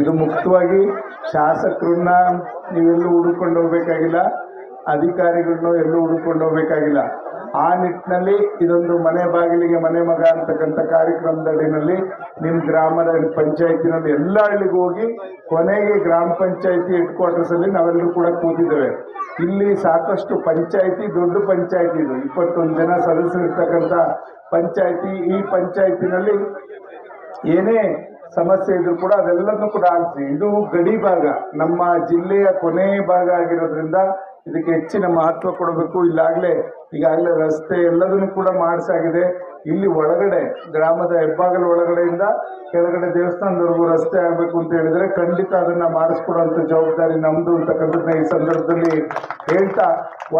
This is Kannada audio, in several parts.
ಇದು ಮುಕ್ತವಾಗಿ ಶಾಸಕರನ್ನ ನೀವೆಲ್ಲೂ ಹುಡುಕೊಂಡು ಹೋಗ್ಬೇಕಾಗಿಲ್ಲ, ಅಧಿಕಾರಿಗಳನ್ನ ಎಲ್ಲೂ ಹುಡುಕೊಂಡು ಹೋಗ್ಬೇಕಾಗಿಲ್ಲ. ಆ ನಿಟ್ಟಿನಲ್ಲಿ ಇದೊಂದು ಮನೆ ಬಾಗಿಲಿಗೆ ಮನೆ ಮಗ ಅಂತಕ್ಕಂಥ ಕಾರ್ಯಕ್ರಮದ ಅಡಿನಲ್ಲಿ ನಿಮ್ಮ ಗ್ರಾಮದ ಪಂಚಾಯತಿನಲ್ಲಿ ಎಲ್ಲ ಹಳ್ಳಿಗೆ ಹೋಗಿ ಕೊನೆಗೆ ಗ್ರಾಮ ಪಂಚಾಯತಿ ಹೆಡ್ ಕ್ವಾರ್ಟರ್ಸ್ ಅಲ್ಲಿ ನಾವೆಲ್ಲರೂ ಕೂಡ ಕೂತಿದ್ದೇವೆ. ಇಲ್ಲಿ ಸಾಕಷ್ಟು ಪಂಚಾಯತಿ, ದೊಡ್ಡ ಪಂಚಾಯತಿ ಇದು. ಇಪ್ಪತ್ತೊಂದು ಜನ ಸದಸ್ಯರಿರ್ತಕ್ಕಂಥ ಪಂಚಾಯತಿ, ಈ ಪಂಚಾಯತಿನಲ್ಲಿ ಏನೇ ಸಮಸ್ಯೆ ಇದ್ರು ಕೂಡ ಅದೆಲ್ಲದೂ ಕೂಡ ಆಲಿಸಿ. ಇದು ಗಡಿ ಭಾಗ. ನಮ್ಮ ಜಿಲ್ಲೆಯ ಕೊನೆ ಭಾಗ ಆಗಿರೋದ್ರಿಂದ ಇದಕ್ಕೆ ಹೆಚ್ಚಿನ ಮಹತ್ವ ಕೊಡಬೇಕು. ಇಲ್ಲಾಗಲೇ ಈಗಾಗಲೇ ರಸ್ತೆ ಎಲ್ಲದನ್ನು ಕೂಡ ಮಾಡಿಸಾಗಿದೆ. ಇಲ್ಲಿ ಒಳಗಡೆ ಗ್ರಾಮದ ಹೆಬ್ಬಾಗಲ ಒಳಗಡೆಯಿಂದ ಕೆಳಗಡೆ ದೇವಸ್ಥಾನದವರೆಗೂ ರಸ್ತೆ ಆಗಬೇಕು ಅಂತ ಹೇಳಿದ್ರೆ ಖಂಡಿತ ಅದನ್ನ ಮಾಡಿಸ್ಕೊಡೋಂಥ ಜವಾಬ್ದಾರಿ ನಮ್ದು ಅಂತಕ್ಕಂಥದ್ದನ್ನ ಈ ಸಂದರ್ಭದಲ್ಲಿ ಹೇಳ್ತಾ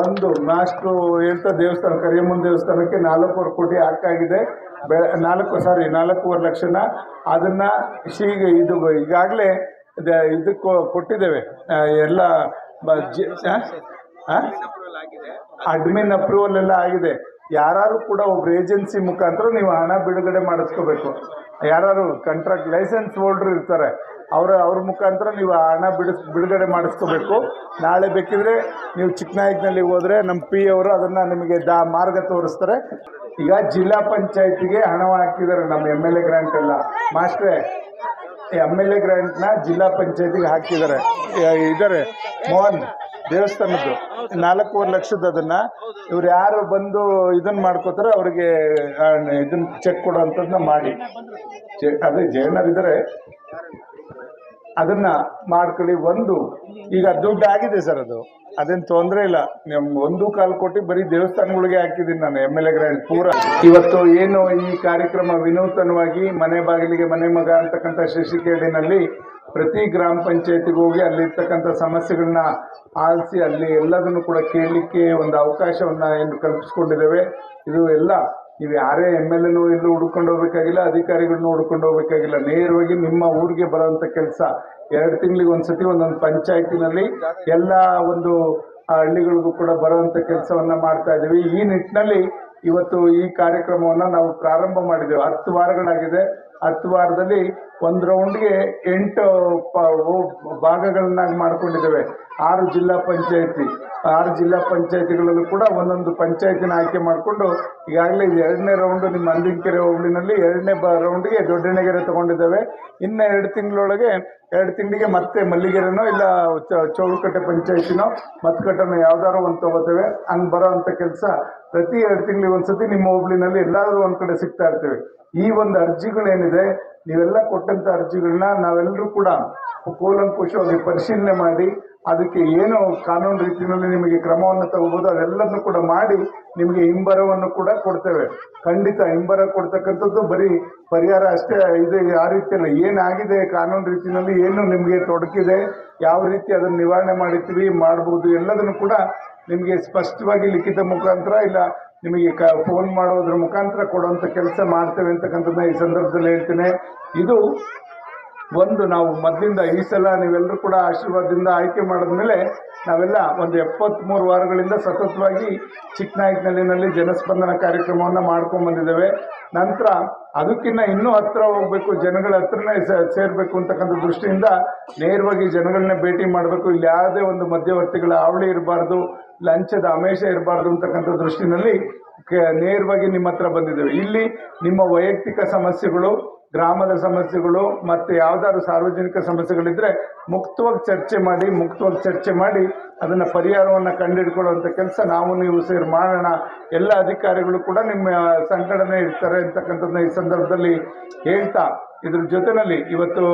ಒಂದು ನಾಷ್ಟು ಹೇಳ್ತಾ ದೇವಸ್ಥಾನ ಕರಿಯಮ್ಮನ ದೇವಸ್ಥಾನಕ್ಕೆ ನಾಲ್ಕೂವರೆ ಕೋಟಿ ಹಾಕಾಗಿದೆ ಬೆ ನಾಲ್ಕು ಸಾರಿ ನಾಲ್ಕೂವರೆ ಲಕ್ಷನ. ಅದನ್ನ ಶೀಘ ಇದು ಈಗಾಗಲೇ ಇದಕ್ಕೆ ಕೊಟ್ಟಿದ್ದೇವೆ. ಎಲ್ಲ ಜಿ ಅಡ್ಮಿನ್ ಅಪ್ರೂವಲ್ ಎಲ್ಲ ಆಗಿದೆ. ಯಾರು ಕೂಡ ಒಬ್ರು ಏಜೆನ್ಸಿ ಮುಖಾಂತರ ನೀವು ಹಣ ಬಿಡುಗಡೆ ಮಾಡಿಸ್ಕೋಬೇಕು. ಯಾರು ಕಾಂಟ್ರಾಕ್ಟ್ ಲೈಸೆನ್ಸ್ ಹೋಲ್ಡರ್ ಇರ್ತಾರೆ, ಅವರ, ಅವ್ರ ಮುಖಾಂತರ ನೀವು ಆ ಹಣ ಬಿಡಿಸ್, ಬಿಡುಗಡೆ ಮಾಡಿಸ್ಕೋಬೇಕು. ನಾಳೆ ಬೇಕಿದ್ರೆ ನೀವು ಚಿಕ್ಕನಾಯಕನಲ್ಲಿ ಹೋದರೆ ನಮ್ಮ ಪಿ ಅವರು ಅದನ್ನು ನಿಮಗೆ ದಾ, ಮಾರ್ಗ ತೋರಿಸ್ತಾರೆ. ಈಗ ಜಿಲ್ಲಾ ಪಂಚಾಯತಿಗೆ ಹಣ ಹಾಕಿದ್ದಾರೆ ನಮ್ಮ ಎಂ ಎಲ್ ಎ ಗ್ರಾಂಟ್ ಎಲ್ಲ. ಮಾಸ್ಟ್ರೇ ಎಂ ಎಲ್ ಎ ಗ್ರಾಂಟ್ನ ಜಿಲ್ಲಾ ಪಂಚಾಯತಿಗೆ ಹಾಕಿದ್ದಾರೆ. ಇದ್ದಾರೆ. ಮೋಹನ್ ದೇವಸ್ಥಾನದ್ದು. ನಾಲ್ಕೂವರೆ ಲಕ್ಷದ ಅದನ್ನ. ಇವ್ರು ಯಾರು ಬಂದು ಇದನ್ನ ಮಾಡ್ಕೋತಾರೆ ಅವ್ರಿಗೆ ಇದನ್ನ ಚೆಕ್ ಕೊಡೋವಂಥದ್ದನ್ನ ಮಾಡಿ. ಚೆ- ಅದೇ ಜೈನರಿದ್ದಾರೆ ಅದನ್ನ ಮಾಡ್ಕೊಳ್ಳಿ ಒಂದು. ಈಗ ದುಡ್ಡು ಆಗಿದೆ ಸರ್ ಅದು. ಅದೇನು ತೊಂದರೆ ಇಲ್ಲ. ನಿಮ್ ಒಂದು ಕಾಲು ಕೋಟಿ ಬರೀ ದೇವಸ್ಥಾನಗಳಿಗೆ ಹಾಕಿದ್ದೀನಿ ನಾನು ಎಂ ಎಲ್ ಎ ಗ್ರ್ಯಾಂಡ್ ಪೂರ. ಇವತ್ತು ಏನು ಈ ಕಾರ್ಯಕ್ರಮ ವಿನೂತನವಾಗಿ ಮನೆ ಬಾಗಿಲಿಗೆ ಮನೆ ಮಗ ಅಂತಕ್ಕಂಥ ಶಶಿಕೇಡಿನಲ್ಲಿ ಪ್ರತಿ ಗ್ರಾಮ ಪಂಚಾಯತಿಗೆ ಹೋಗಿ ಅಲ್ಲಿರ್ತಕ್ಕಂಥ ಸಮಸ್ಯೆಗಳನ್ನ ಆಲಿಸಿ ಅಲ್ಲಿ ಎಲ್ಲದನ್ನು ಕೂಡ ಕೇಳಲಿಕ್ಕೆ ಒಂದು ಅವಕಾಶವನ್ನ ಏನು ಕಲ್ಪಿಸ್ಕೊಂಡಿದ್ದೇವೆ. ಇದು ಎಲ್ಲ ನೀವು ಯಾರೇ ಎಂ ಎಲ್ ಎನೂ ಎಲ್ಲೂ ಹುಡ್ಕೊಂಡು ಹೋಗ್ಬೇಕಾಗಿಲ್ಲ, ಅಧಿಕಾರಿಗಳನ್ನೂ ಹುಡ್ಕೊಂಡು ಹೋಗ್ಬೇಕಾಗಿಲ್ಲ. ನೇರವಾಗಿ ನಿಮ್ಮ ಊರಿಗೆ ಬರೋವಂಥ ಕೆಲಸ. ಎರಡು ತಿಂಗಳಿಗೆ ಒಂದ್ಸತಿ ಒಂದೊಂದು ಪಂಚಾಯತಿನಲ್ಲಿ ಎಲ್ಲ ಒಂದು ಹಳ್ಳಿಗಳಿಗೂ ಕೂಡ ಬರುವಂಥ ಕೆಲಸವನ್ನ ಮಾಡ್ತಾ ಇದ್ದೀವಿ. ಈ ನಿಟ್ಟಿನಲ್ಲಿ ಇವತ್ತು ಈ ಕಾರ್ಯಕ್ರಮವನ್ನು ನಾವು ಪ್ರಾರಂಭ ಮಾಡಿದ್ದೇವೆ. ಹತ್ತು ವಾರಗಳಾಗಿದೆ. ಹತ್ತು ವಾರದಲ್ಲಿ ಒಂದು ರೌಂಡ್ಗೆ ಎಂಟು ಪ ಭಾಗಗಳನ್ನಾಗಿ ಮಾಡ್ಕೊಂಡಿದ್ದೇವೆ. ಆರು ಜಿಲ್ಲಾ ಪಂಚಾಯತಿ. ಆರು ಜಿಲ್ಲಾ ಪಂಚಾಯತಿಗಳಲ್ಲೂ ಕೂಡ ಒಂದೊಂದು ಪಂಚಾಯತಿನ ಆಯ್ಕೆ ಮಾಡಿಕೊಂಡು ಈಗಾಗಲೇ ಎರಡನೇ ರೌಂಡು ನಿಮ್ಮ ಅಂದಿನಕೆರೆ ಹೋಬಳಿನಲ್ಲಿ ಎರಡನೇ ಬ ರೌಂಡ್ಗೆ ದೊಡ್ಡಣಗೆರೆ ತಗೊಂಡಿದ್ದೇವೆ. ಇನ್ನು ಎರಡು ತಿಂಗಳೊಳಗೆ ಎರಡು ತಿಂಗಳಿಗೆ ಮತ್ತೆ ಮಲ್ಲಿಗೆರೆನೋ ಇಲ್ಲ ಚೌಳಕಟ್ಟೆ ಪಂಚಾಯತಿನೋ ಮತ್ಕಟ್ಟನೋ ಯಾವ್ದಾರು ಒಂದು ತಗೋತೇವೆ. ಹಂಗೆ ಬರೋ ಅಂಥ ಕೆಲಸ. ಪ್ರತಿ ಎರಡು ತಿಂಗಳಿಗೆ ಒಂದ್ಸತಿ ನಿಮ್ಮ ಹೋಬಳಿನಲ್ಲಿ ಎಲ್ಲಾದರೂ ಒಂದು ಕಡೆ ಸಿಗ್ತಾ ಇರ್ತೇವೆ. ಈ ಒಂದು ಅರ್ಜಿಗಳೇನಿದೆ, ನೀವೆಲ್ಲ ಕೊಟ್ಟಂತ ಅರ್ಜಿಗಳನ್ನ ನಾವೆಲ್ಲರೂ ಕೂಡ ಕೂಲಂಕುಷವಾಗಿ ಪರಿಶೀಲನೆ ಮಾಡಿ, ಅದಕ್ಕೆ ಏನು ಕಾನೂನು ರೀತಿಯಲ್ಲಿ ನಿಮಗೆ ಕ್ರಮವನ್ನು ತಗೋಬಹುದು ಅದೆಲ್ಲದನ್ನು ಕೂಡ ಮಾಡಿ ನಿಮಗೆ ಹಿಂಬರವನ್ನು ಕೂಡ ಕೊಡ್ತೇವೆ. ಖಂಡಿತ ಹಿಂಬರ ಕೊಡ್ತಕ್ಕಂಥದ್ದು ಬರೀ ಪರಿಹಾರ ಅಷ್ಟೇ, ಇದೆ ಆ ರೀತಿಯಲ್ಲ. ಏನಾಗಿದೆ ಕಾನೂನು ರೀತಿಯಲ್ಲಿ, ಏನು ನಿಮಗೆ ತೊಡಕಿದೆ, ಯಾವ ರೀತಿ ಅದನ್ನು ನಿವಾರಣೆ ಮಾಡಿರ್ತೀವಿ, ಮಾಡ್ಬೋದು, ಎಲ್ಲದನ್ನು ಕೂಡ ನಿಮಗೆ ಸ್ಪಷ್ಟವಾಗಿ ಲಿಖಿತ ಮುಖಾಂತರ ಇಲ್ಲ, ನಿಮಗೆ ಕ ಫೋನ್ ಮಾಡೋದ್ರ ಮುಖಾಂತರ ಕೊಡುವಂಥ ಕೆಲಸ ಮಾಡ್ತೇವೆ ಅಂತಕ್ಕಂಥದ್ದನ್ನ ಈ ಸಂದರ್ಭದಲ್ಲಿ ಹೇಳ್ತೇನೆ. ಇದು ಒಂದು ನಾವು ಮೊದಲಿಂದ ಈ ಸಲ ನೀವೆಲ್ಲರೂ ಕೂಡ ಆಶೀರ್ವಾದದಿಂದ ಆಯ್ಕೆ ಮಾಡಿದ್ಮೇಲೆ ನಾವೆಲ್ಲ ಒಂದು ಎಪ್ಪತ್ತ್ಮೂರು ವಾರಗಳಿಂದ ಸತತವಾಗಿ ಚಿಕ್ಕನಾಯಕನಲ್ಲಿನಲ್ಲಿ ಜನಸ್ಪಂದನ ಕಾರ್ಯಕ್ರಮವನ್ನು ಮಾಡ್ಕೊಂಡು ಬಂದಿದ್ದೇವೆ. ನಂತರ ಅದಕ್ಕಿಂತ ಇನ್ನೂ ಹತ್ತಿರ ಹೋಗಬೇಕು, ಜನಗಳ ಹತ್ರನೇ ಸೇರಬೇಕು ಅಂತಕ್ಕಂಥ ದೃಷ್ಟಿಯಿಂದ ನೇರವಾಗಿ ಜನಗಳನ್ನ ಭೇಟಿ ಮಾಡಬೇಕು. ಇಲ್ಲಿ ಯಾವುದೇ ಒಂದು ಮಧ್ಯವರ್ತಿಗಳ ಹಾವಳಿ ಇರಬಾರ್ದು. ಲಂಚದ ಆಮೇಶ ಇರಬಾರ್ದು ಅಂತಕ್ಕಂಥ ದೃಷ್ಟಿನಲ್ಲಿ ನೇರವಾಗಿ ನಿಮ್ಮ ಹತ್ರ ಬಂದಿದ್ದೇವೆ. ಇಲ್ಲಿ ನಿಮ್ಮ ವೈಯಕ್ತಿಕ ಸಮಸ್ಯೆಗಳು ಗ್ರಾಮದ ಸಮಸ್ಯೆಗಳು ಮತ್ತು ಯಾವ್ದಾದ್ರು ಸಾರ್ವಜನಿಕ ಸಮಸ್ಯೆಗಳಿದ್ರೆ ಮುಕ್ತವಾಗಿ ಚರ್ಚೆ ಮಾಡಿ, ಮುಕ್ತವಾಗಿ ಚರ್ಚೆ ಮಾಡಿ ಅದನ್ನು ಪರಿಹಾರವನ್ನು ಕಂಡುಹಿಡ್ಕೊಳ್ಳುವಂಥ ಕೆಲಸ ನಾವು ನೀವು ಸೇರಿ ಮಾಡೋಣ. ಎಲ್ಲ ಅಧಿಕಾರಿಗಳು ಕೂಡ ನಿಮ್ಮ ಸಂಘಟನೆ ಇರ್ತಾರೆ ಅಂತಕ್ಕಂಥದ್ದನ್ನ ಈ ಸಂದರ್ಭದಲ್ಲಿ ಹೇಳ್ತಾ ಇದ್ರ ಜೊತೆನಲ್ಲಿ ಇವತ್ತು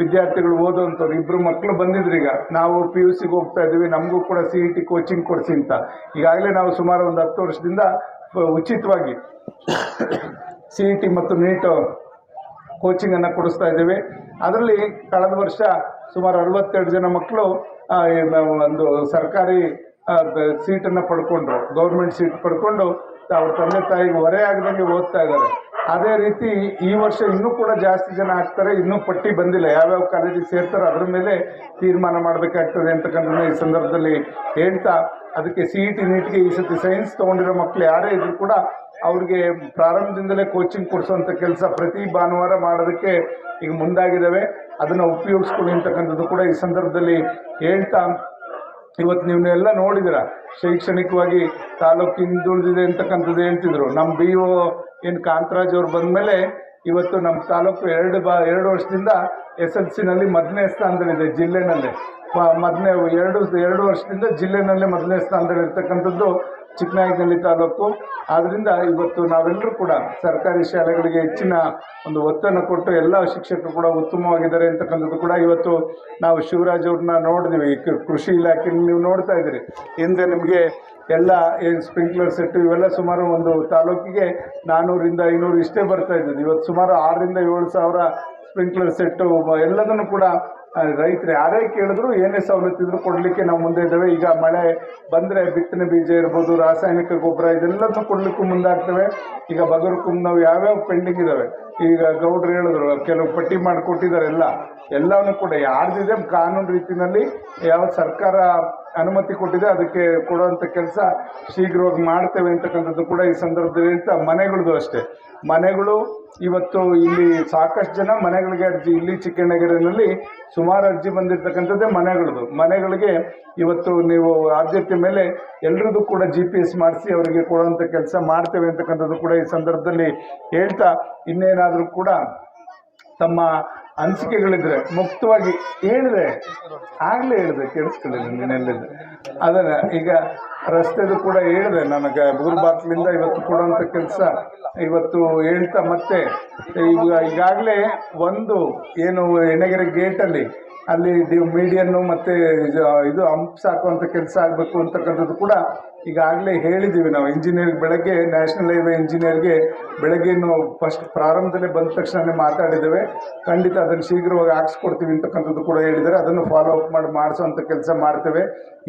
ವಿದ್ಯಾರ್ಥಿಗಳು ಓದುವಂಥವ್ರು ಇಬ್ಬರು ಮಕ್ಕಳು ಬಂದಿದ್ರು ಈಗ. ನಾವು ಪಿ ಯು ಸಿಗೆ ಹೋಗ್ತಾ ಇದ್ದೀವಿ, ನಮಗೂ ಕೂಡ ಸಿ ಇ ಟಿ ಕೋಚಿಂಗ್ ಕೊಡಿಸಿ ಅಂತ. ಈಗಾಗಲೇ ನಾವು ಸುಮಾರು ಒಂದು ಹತ್ತು ವರ್ಷದಿಂದ ಉಚಿತವಾಗಿ ಸಿ ಇ ಟಿ ಮತ್ತು ನೀಟ್ ಕೋಚಿಂಗನ್ನು ಕೊಡಿಸ್ತಾ ಇದ್ದೇವೆ. ಅದರಲ್ಲಿ ಕಳೆದ ವರ್ಷ ಸುಮಾರು ಅರವತ್ತೆರಡು ಜನ ಮಕ್ಕಳು ಒಂದು ಸರ್ಕಾರಿ ಸೀಟನ್ನು ಪಡ್ಕೊಂಡ್ರು. ಗೌರ್ಮೆಂಟ್ ಸೀಟ್ ಪಡ್ಕೊಂಡು ಅವ್ರ ತಂದೆ ತಾಯಿಗೆ ಹೊರೆ ಆಗದಂಗೆ ಓದ್ತಾ ಇದ್ದಾರೆ. ಅದೇ ರೀತಿ ಈ ವರ್ಷ ಇನ್ನೂ ಕೂಡ ಜಾಸ್ತಿ ಜನ ಆಗ್ತಾರೆ, ಇನ್ನೂ ಪಟ್ಟಿ ಬಂದಿಲ್ಲ. ಯಾವ್ಯಾವ ಕಾಲೇಜಿಗೆ ಸೇರ್ತಾರೋ ಅದ್ರ ಮೇಲೆ ತೀರ್ಮಾನ ಮಾಡಬೇಕಾಗ್ತದೆ ಅಂತಕ್ಕಂಥದ್ದು ಈ ಸಂದರ್ಭದಲ್ಲಿ ಹೇಳ್ತಾ, ಅದಕ್ಕೆ ಸಿ ಇ ಟಿ ನೀಟ್ಗೆ ಈ ಸತಿ ಸೈನ್ಸ್ ತೊಗೊಂಡಿರೋ ಮಕ್ಕಳು ಯಾರೇ ಇದ್ರು ಕೂಡ ಅವ್ರಿಗೆ ಪ್ರಾರಂಭದಿಂದಲೇ ಕೋಚಿಂಗ್ ಕೊಡಿಸುವಂಥ ಕೆಲಸ ಪ್ರತಿ ಭಾನುವಾರ ಮಾಡೋದಕ್ಕೆ ಈಗ ಮುಂದಾಗಿದ್ದಾವೆ. ಅದನ್ನು ಉಪಯೋಗಿಸ್ಕೊಳ್ಳಿ ಅಂತಕ್ಕಂಥದ್ದು ಕೂಡ ಈ ಸಂದರ್ಭದಲ್ಲಿ ಹೇಳ್ತಾ ಇವತ್ತು ನೀವನ್ನೆಲ್ಲ ನೋಡಿದಿರ? ಶೈಕ್ಷಣಿಕವಾಗಿ ತಾಲೂಕು ಹಿಂದುಳಿದಿದೆ ಅಂತಕ್ಕಂಥದ್ದು ಹೇಳ್ತಿದ್ರು. ನಮ್ಮ ಬಿ ಒ ಏನು ಕಾಂತರಾಜ್ ಅವ್ರು ಬಂದಮೇಲೆ ಇವತ್ತು ನಮ್ಮ ತಾಲೂಕು ಎರಡು ಬಾ, ಎರಡು ವರ್ಷದಿಂದ ಎಸ್ ಎಲ್ ಸಿನಲ್ಲಿ ಮೊದಲನೇ ಸ್ಥಾನದಲ್ಲಿದೆ ಜಿಲ್ಲೆನಲ್ಲಿ. ಮೊದಲನೇ ಎರಡು ಎರಡು ವರ್ಷದಿಂದ ಜಿಲ್ಲೆನಲ್ಲೇ ಮೊದಲನೇ ಸ್ಥಾನದಲ್ಲಿ ಇರ್ತಕ್ಕಂಥದ್ದು ಚಿಕ್ಕನಾಯಕನಹಳ್ಳಿ ತಾಲೂಕು. ಆದ್ದರಿಂದ ಇವತ್ತು ನಾವೆಲ್ಲರೂ ಕೂಡ ಸರ್ಕಾರಿ ಶಾಲೆಗಳಿಗೆ ಹೆಚ್ಚಿನ ಒಂದು ಒತ್ತನ್ನು ಕೊಟ್ಟು ಎಲ್ಲ ಶಿಕ್ಷಕರು ಕೂಡ ಉತ್ತಮವಾಗಿದ್ದಾರೆ ಅಂತಕ್ಕಂಥದ್ದು ಕೂಡ ಇವತ್ತು ನಾವು ಶಿವರಾಜ್ ಅವ್ರನ್ನ ನೋಡಿದ್ವಿ. ಕೃಷಿ ಇಲಾಖೆ ನೀವು ನೋಡ್ತಾ ಇದ್ದೀರಿ. ಹಿಂದೆ ನಿಮಗೆ ಎಲ್ಲ ಏನು ಸ್ಪ್ರಿಂಕ್ಲರ್ ಸೆಟ್ಟು ಇವೆಲ್ಲ ಸುಮಾರು ಒಂದು ತಾಲೂಕಿಗೆ ನಾನ್ನೂರಿಂದ ಐನೂರು ಇಷ್ಟೇ ಬರ್ತಾ ಇದ್ದದ್ದು. ಇವತ್ತು ಸುಮಾರು ಆರರಿಂದ ಏಳು ಸಾವಿರ ಸ್ಪ್ರಿಂಕ್ಲರ್ ಸೆಟ್ಟು ಎಲ್ಲದನ್ನು ಕೂಡ ರೈತರು ಯಾರೇ ಕೇಳಿದ್ರು ಏನೇ ಸವಲತ್ತಿದ್ರು ಕೊಡಲಿಕ್ಕೆ ನಾವು ಮುಂದೆ ಇದ್ದೇವೆ. ಈಗ ಮಳೆ ಬಂದರೆ ಬಿತ್ತನೆ ಬೀಜ ಇರ್ಬೋದು, ರಾಸಾಯನಿಕ ಗೊಬ್ಬರ ಇದೆಲ್ಲದನ್ನು ಕೊಡಲಿಕ್ಕೂ ಮುಂದಾಗ್ತವೆ. ಈಗ ಬಗರ್ಕುಂಬ್ ನಾವು ಯಾವ್ಯಾವ ಪೆಂಡಿಂಗ್ ಇದ್ದಾವೆ ಈಗ ಗೌಡ್ರು ಹೇಳಿದ್ರು, ಕೆಲವು ಪಟ್ಟಿ ಮಾಡಿಕೊಟ್ಟಿದ್ದಾರೆ ಎಲ್ಲ. ಎಲ್ಲವನ್ನು ಕೂಡ ಯಾರ್ದಿದೆ ಕಾನೂನು ರೀತಿಯಲ್ಲಿ, ಯಾವ ಸರ್ಕಾರ ಅನುಮತಿ ಕೊಟ್ಟಿದೆ, ಅದಕ್ಕೆ ಕೊಡುವಂಥ ಕೆಲಸ ಶೀಘ್ರವಾಗಿ ಮಾಡ್ತೇವೆ ಅಂತಕ್ಕಂಥದ್ದು ಕೂಡ ಈ ಸಂದರ್ಭದಲ್ಲಿ ಹೇಳ್ತಾ ಮನೆಗಳದ್ದು ಅಷ್ಟೇ. ಮನೆಗಳು ಇವತ್ತು ಇಲ್ಲಿ ಸಾಕಷ್ಟು ಜನ ಮನೆಗಳಿಗೆ ಅರ್ಜಿ, ಇಲ್ಲಿ ಚಿಕ್ಕಣ್ಣಗೆರೆಯಲ್ಲಿ ಸುಮಾರು ಅರ್ಜಿ ಬಂದಿರತಕ್ಕಂಥದ್ದೇ ಮನೆಗಳದ್ದು ಮನೆಗಳಿಗೆ ಇವತ್ತು ನೀವು ಆದ್ಯತೆ ಮೇಲೆ ಎಲ್ರದ್ದು ಕೂಡ ಜಿ ಪಿ ಎಸ್ ಮಾಡಿಸಿ ಅವರಿಗೆ ಕೊಡುವಂಥ ಕೆಲಸ ಮಾಡ್ತೇವೆ ಅಂತಕ್ಕಂಥದ್ದು ಕೂಡ ಈ ಸಂದರ್ಭದಲ್ಲಿ ಹೇಳ್ತಾ, ಇನ್ನೇನಾದರೂ ಕೂಡ ತಮ್ಮ ಅನಿಸಿಕೆಗಳಿದ್ರೆ ಮುಕ್ತವಾಗಿ ಹೇಳಿದೆ ಆಗಲೇ ಹೇಳಿದೆ ಕೇಳಿಸ್ಕೊಳ್ಳಿ ನೀನೆಲ್ಲಿದ್ದೆ ಅದನ್ನು ಈಗ ರಸ್ತೆದು ಕೂಡ ಹೇಳಿದೆ, ನನಗೆ ಬೂರ್ಬಾಕ್ಲಿಂದ ಇವತ್ತು ಕೊಡುವಂಥ ಕೆಲಸ. ಇವತ್ತು ಹೇಳ್ತಾ ಮತ್ತೆ, ಈಗ, ಈಗಾಗಲೇ ಒಂದು ಏನು ಎಣ್ಣೆಗೆರೆ ಗೇಟಲ್ಲಿ ಅಲ್ಲಿ ಮೀಡಿಯನ್ನು ಮತ್ತು ಇದು ಹಂಪ್ಸ್ ಹಾಕುವಂಥ ಕೆಲಸ ಆಗಬೇಕು ಅಂತಕ್ಕಂಥದ್ದು ಕೂಡ ಈಗಾಗಲೇ ಹೇಳಿದ್ದೀವಿ ನಾವು. ಇಂಜಿನಿಯರ್ ಬೆಳಗ್ಗೆ ನ್ಯಾಷನಲ್ ಹೈವೇ ಇಂಜಿನಿಯರ್ಗೆ ಬೆಳಗ್ಗೆ ಫಸ್ಟ್ ಪ್ರಾರಂಭದಲ್ಲೇ ಬಂದ ತಕ್ಷಣವೇ ಮಾತಾಡಿದ್ದೇವೆ. ಖಂಡಿತ ಅದನ್ನು ಶೀಘ್ರವಾಗಿ ಹಾಕ್ಸ್ಕೊಡ್ತೀವಿ ಅಂತಕ್ಕಂಥದ್ದು ಕೂಡ ಹೇಳಿದ್ದಾರೆ. ಅದನ್ನು ಫಾಲೋ ಅಪ್ ಮಾಡಿ ಮಾಡಿಸೋವಂಥ ಕೆಲಸ ಮಾಡ್ತೇವೆ.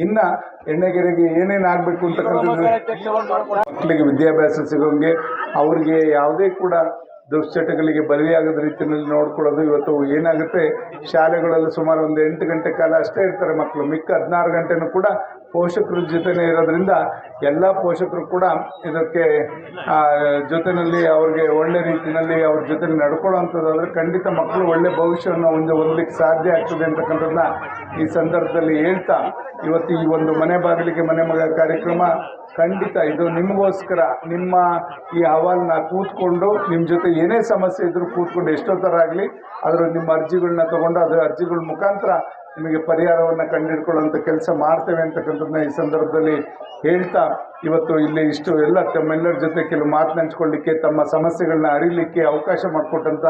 ಇನ್ನು ಎಣ್ಣೆಗೆರೆಗೆ ಏನೇನು ಆಗಬೇಕು ಅಂತಕ್ಕಂಥದ್ದು ಮಕ್ಕಳಿಗೆ ವಿದ್ಯಾಭ್ಯಾಸ ಸಿಗೋಂಗೆ ಅವ್ರಿಗೆ ಯಾವುದೇ ಕೂಡ ದುಶ್ಚಟಗಳಿಗೆ ಬಲಿಯಾಗದ ರೀತಿಯಲ್ಲಿ ನೋಡ್ಕೊಳ್ಳೋದು ಇವತ್ತು ಏನಾಗುತ್ತೆ? ಶಾಲೆಗಳಲ್ಲಿ ಸುಮಾರು ಒಂದು ಎಂಟು ಗಂಟೆ ಕಾಲ ಅಷ್ಟೇ ಇರ್ತಾರೆ ಮಕ್ಕಳು. ಮಿಕ್ಕ ಹದಿನಾರು ಗಂಟೆನೂ ಕೂಡ ಪೋಷಕರ ಜೊತೆನೇ ಇರೋದ್ರಿಂದ ಎಲ್ಲ ಪೋಷಕರು ಕೂಡ ಇದಕ್ಕೆ ಜೊತೆಯಲ್ಲಿ ಅವ್ರಿಗೆ ಒಳ್ಳೆ ರೀತಿಯಲ್ಲಿ ಅವ್ರ ಜೊತೆ ನಡ್ಕೊಳ್ಳೋವಂಥದ್ದಾದ್ರೆ ಖಂಡಿತ ಮಕ್ಕಳು ಒಳ್ಳೆ ಭವಿಷ್ಯವನ್ನು ಒಂದು ಹೊಂದಲಿಕ್ಕೆ ಸಾಧ್ಯ ಆಗ್ತದೆ ಅಂತಕ್ಕಂಥದ್ದನ್ನ ಈ ಸಂದರ್ಭದಲ್ಲಿ ಹೇಳ್ತಾ, ಇವತ್ತು ಈ ಒಂದು ಮನೆ ಬಾಗಿಲಿಗೆ ಮನೆ ಮಗ ಕಾರ್ಯಕ್ರಮ ಖಂಡಿತ ಇದು ನಿಮಗೋಸ್ಕರ, ನಿಮ್ಮ ಈ ಅಹವಾಲನ್ನ ಕೂತ್ಕೊಂಡು ನಿಮ್ಮ ಜೊತೆ ಏನೇ ಸಮಸ್ಯೆ ಇದ್ರೂ ಕೂತ್ಕೊಂಡು ಎಷ್ಟೋ ಥರ ಆಗಲಿ ಅದರ ನಿಮ್ಮ ಅರ್ಜಿಗಳನ್ನ ತಗೊಂಡು ಅದರ ಅರ್ಜಿಗಳ ಮುಖಾಂತರ ನಿಮಗೆ ಪರಿಹಾರವನ್ನು ಕಂಡುಹಿಡ್ಕೊಳ್ಳುವಂಥ ಕೆಲಸ ಮಾಡ್ತೇವೆ ಅಂತಕ್ಕಂಥದ್ದನ್ನ ಈ ಸಂದರ್ಭದಲ್ಲಿ ಹೇಳ್ತಾ, ಇವತ್ತು ಇಲ್ಲಿ ಇಷ್ಟು ಎಲ್ಲ ತಮ್ಮೆಲ್ಲರ ಜೊತೆ ಕೆಲವು ಮಾತನಾಡ್ಕೊಳ್ಳಿಕ್ಕೆ ತಮ್ಮ ಸಮಸ್ಯೆಗಳನ್ನ ಅರಿಲಿಕ್ಕೆ ಅವಕಾಶ ಮಾಡಿಕೊಟ್ಟಂಥ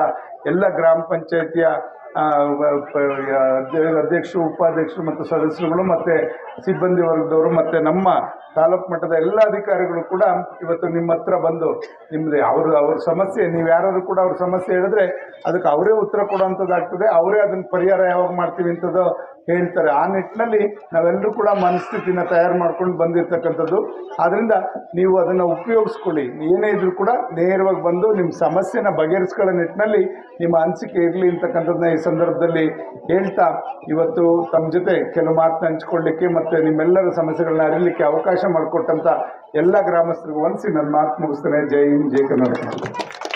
ಎಲ್ಲ ಗ್ರಾಮ ಪಂಚಾಯಿತಿಯ ಅಧ್ಯಕ್ಷರು, ಉಪಾಧ್ಯಕ್ಷರು ಮತ್ತು ಸದಸ್ಯರುಗಳು ಮತ್ತು ಸಿಬ್ಬಂದಿ ವರ್ಗದವರು ಮತ್ತು ನಮ್ಮ ತಾಲೂಕು ಮಟ್ಟದ ಎಲ್ಲ ಅಧಿಕಾರಿಗಳು ಕೂಡ ಇವತ್ತು ನಿಮ್ಮ ಹತ್ರ ಬಂದು ನಿಮ್ಮದೇ ಅವ್ರ ಅವ್ರ ಸಮಸ್ಯೆ ನೀವು ಯಾರಾದರೂ ಕೂಡ ಅವ್ರ ಸಮಸ್ಯೆ ಹೇಳಿದ್ರೆ ಅದಕ್ಕೆ ಅವರೇ ಉತ್ತರ ಕೊಡುವಂಥದ್ದಾಗ್ತದೆ. ಅವರೇ ಅದನ್ನು ಪರಿಹಾರ ಯಾವಾಗ ಮಾಡ್ತೀವಿ ಅಂತದ್ದು ಹೇಳ್ತಾರೆ. ಆ ನಿಟ್ಟಿನಲ್ಲಿ ನಾವೆಲ್ಲರೂ ಕೂಡ ಮನಸ್ಥಿತಿನ ತಯಾರು ಮಾಡ್ಕೊಂಡು ಬಂದಿರತಕ್ಕಂಥದ್ದು. ಆದ್ದರಿಂದ ನೀವು ಅದನ್ನು ಉಪಯೋಗಿಸ್ಕೊಳ್ಳಿ. ಏನೇ ಇದ್ರೂ ಕೂಡ ನೇರವಾಗಿ ಬಂದು ನಿಮ್ಮ ಸಮಸ್ಯೆನ ಬಗೆಹರಿಸ್ಕೊಳ್ಳೋ ನಿಟ್ಟಿನಲ್ಲಿ ನಿಮ್ಮ ಅನಿಸಿಕೆ ಇರಲಿ ಅಂತಕ್ಕಂಥದ್ದನ್ನ ಈ ಸಂದರ್ಭದಲ್ಲಿ ಹೇಳ್ತಾ ಇವತ್ತು ತಮ್ಮ ಜೊತೆ ಕೆಲವು ಮಾತನ್ನ ಹಂಚ್ಕೊಳ್ಳಿಕ್ಕೆ ಮತ್ತು ನಿಮ್ಮೆಲ್ಲರ ಸಮಸ್ಯೆಗಳನ್ನ ಅರಿಲಿಕ್ಕೆ ಅವಕಾಶ ಮಾಡಿಕೊಟ್ಟಂಥ ಎಲ್ಲ ಗ್ರಾಮಸ್ಥರಿಗೂ ಒಂದ್ಸಿ ನನ್ನ ಮಾತು ಮುಗಿಸ್ತೇನೆ. ಜೈ ಹಿಂದ್, ಜೈ ಕರ್ನಾಟಕ.